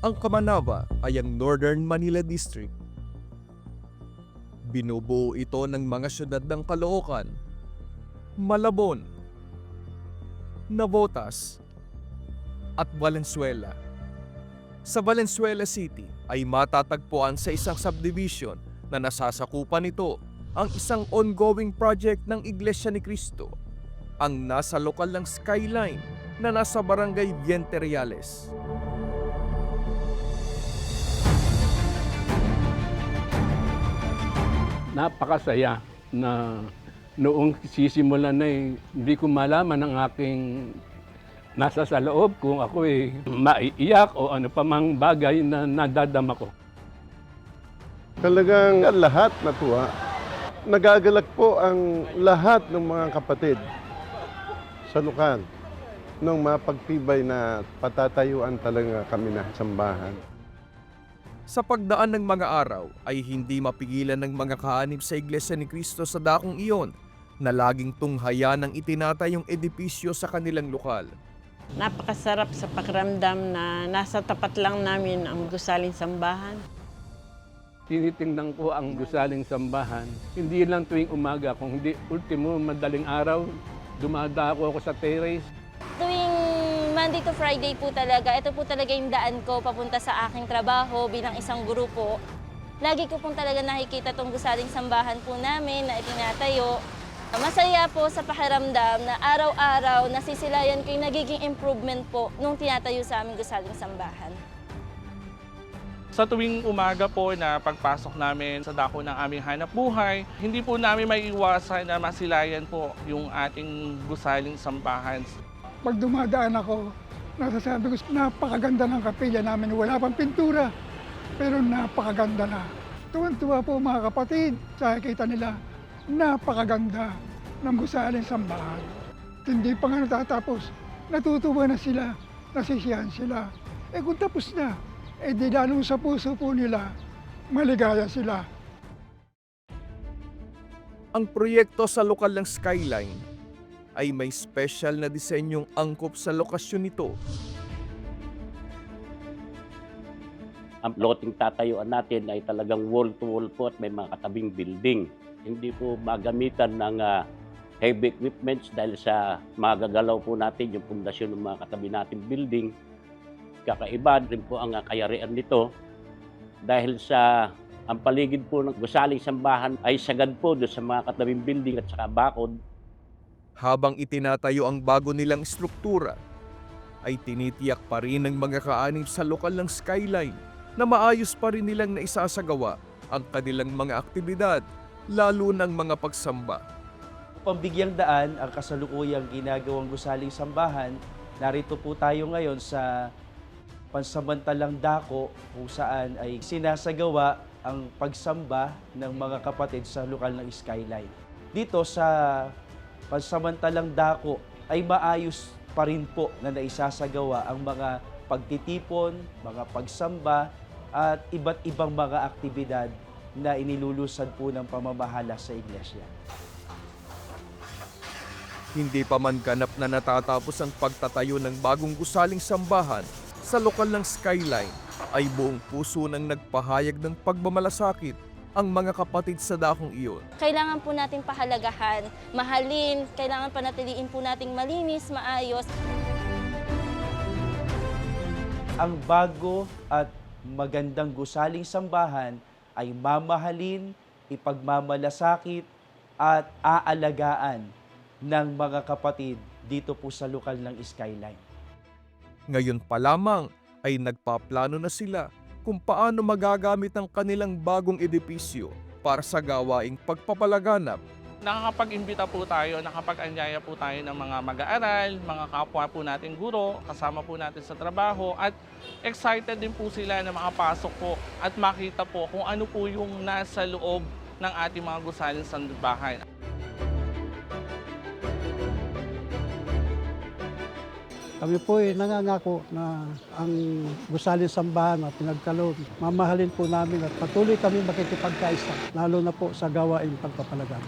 Ang Kamanava ay ang Northern Manila District. Binubuo ito ng mga syudad ng Caloocan, Malabon, Navotas, at Valenzuela. Sa Valenzuela City ay matatagpuan sa isang subdivision na nasasakupan nito ang isang ongoing project ng Iglesia ni Cristo, ang nasa lokal ng skyline na nasa barangay Viente Reales. Napakasaya na noong sisimulan na eh, hindi ko malaman ang aking nasa sa loob kung ako eh maiiyak o ano pa mang bagay na nadadama ko. Talagang lahat natuwa. Nagagalak po ang lahat ng mga kapatid sa Lukan nung mapagtibay na patatayuan talaga kami na sambahan. Sa pagdaan ng mga araw ay hindi mapigilan ng mga kaanib sa Iglesia ni Cristo sa dakong iyon na laging tunghaya ng itinatayong edipisyo sa kanilang lokal. Napakasarap sa pakiramdam na nasa tapat lang namin ang gusaling sambahan. Tinitingnan ko ang gusaling sambahan, hindi lang tuwing umaga, kung hindi ultimo madaling araw, dumadako ako sa terrace, Monday to Friday po talaga, ito po talaga yung daan ko papunta sa aking trabaho bilang isang grupo. Lagi ko pong talaga nakikita tong gusaling sambahan po namin na itinatayo. Masaya po sa pakiramdam na araw-araw nasisilayan ko yung nagiging improvement po nung tinatayo sa aming gusaling sambahan. Sa tuwing umaga po na pagpasok namin sa dako ng aming hanap buhay, hindi po namin maiiwasan na masilayan po yung ating gusaling sambahan. Pag dumadaan ako, nasasabi ko, napakaganda ng kapilya namin. Wala pang pintura, pero napakaganda na. Tuwan-tuwa po mga kapatid, kita nila, napakaganda ng gusaling sambahan. Hindi pa nga natatapos, natutuwa na sila, nasisiyahan sila. Eh kung tapos na, eh di lalo sa puso po nila, maligaya sila. Ang proyekto sa lokal ng skyline ay may special na disenyong angkop sa lokasyon nito. ang loting tatayuan natin ay talagang wall-to-wall po at may mga katabing building. Hindi po magamitan ng ah, heavy equipments dahil sa magagalaw po natin yung pundasyon ng mga katabi nating building. Kakaiba rin po ang ah, kayarian nito dahil sa ang paligid po ng gusaling sambahan ay sagad po doon sa mga katabing building at saka bakod. Habang itinatayo ang bago nilang struktura, ay tinitiyak pa rin ng mga kaanib sa lokal ng skyline na maayos pa rin nilang naisasagawa ang kanilang mga aktibidad, lalo ng mga pagsamba. Pambigyang daan ang kasalukuyang ginagawang gusaling sambahan. Narito po tayo ngayon sa pansamantalang dako kung saan ay sinasagawa ang pagsamba ng mga kapatid sa lokal ng Skyline. Dito sa pansamantalang dako ay maayos pa rin po na naisasagawa ang mga pagtitipon, mga pagsamba, at iba't ibang mga aktibidad na inilulusad po ng pamamahala sa iglesia. Hindi pa man ganap na natatapos ang pagtatayo ng bagong gusaling sambahan sa lokal ng skyline ay buong puso nang nagpahayag ng pagmamalasakit ang mga kapatid sa dakong iyon. Kailangan po natin pahalagahan, mahalin, kailangan panatiliin po nating malinis, maayos. Ang bago at magandang gusaling sambahan ay mamahalin, ipagmamalasakit at aalagaan ng mga kapatid dito po sa lokal ng Skyline. Ngayon pa lamang ay nagpaplano na sila kung paano magagamit ang kanilang bagong edipisyo para sa gawaing pagpapalaganap Nakakapag-imbita po tayo, nakapag-anyaya po tayo ng mga mag-aaral, mga kapwa po nating guro, kasama po natin sa trabaho at excited din po sila na makapasok po at makita po kung ano po yung nasa loob ng ating mga gusaling sambahan. Kami po ay nangangako na ang gusaling sambahan na pinagkaloob, mamahalin po namin at patuloy kami makikipagkaisa, lalo na po sa gawaing pagpapalagan.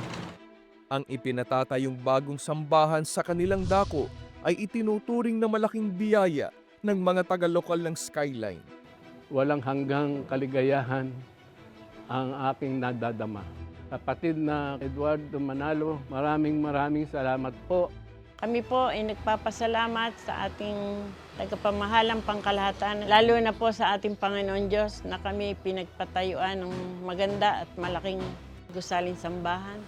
ang ipinatatayong bagong sambahan sa kanilang dako ay itinuturing na malaking biyaya ng mga taga-lokal ng Skyline. walang hanggang kaligayahan ang aking nadadama. Kapatid na Eduardo Manalo, maraming maraming salamat po. Kami po ay nagpapasalamat sa ating tagapamahalang pangkalahatan, lalo na po sa ating Panginoon Diyos na kami pinagpatayuan ng maganda at malaking gusaling sambahan.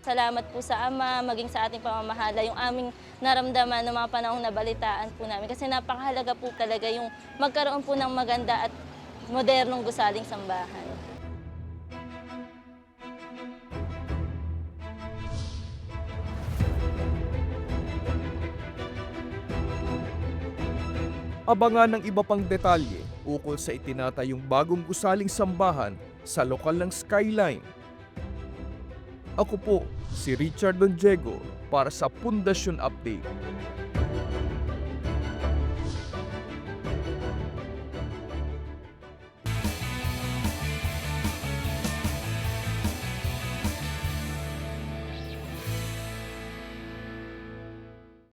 Salamat po sa Ama, maging sa ating pamamahala, yung aming naramdaman ng mga panahong nabalitaan po namin. Kasi napakahalaga po talaga yung magkaroon po ng maganda at modernong gusaling sambahan. Abangan ng iba pang detalye ukol sa itinatayong bagong gusaling sambahan sa lokal ng Skyline. Ako po si Richard Don Diego para sa Pundasyon Update.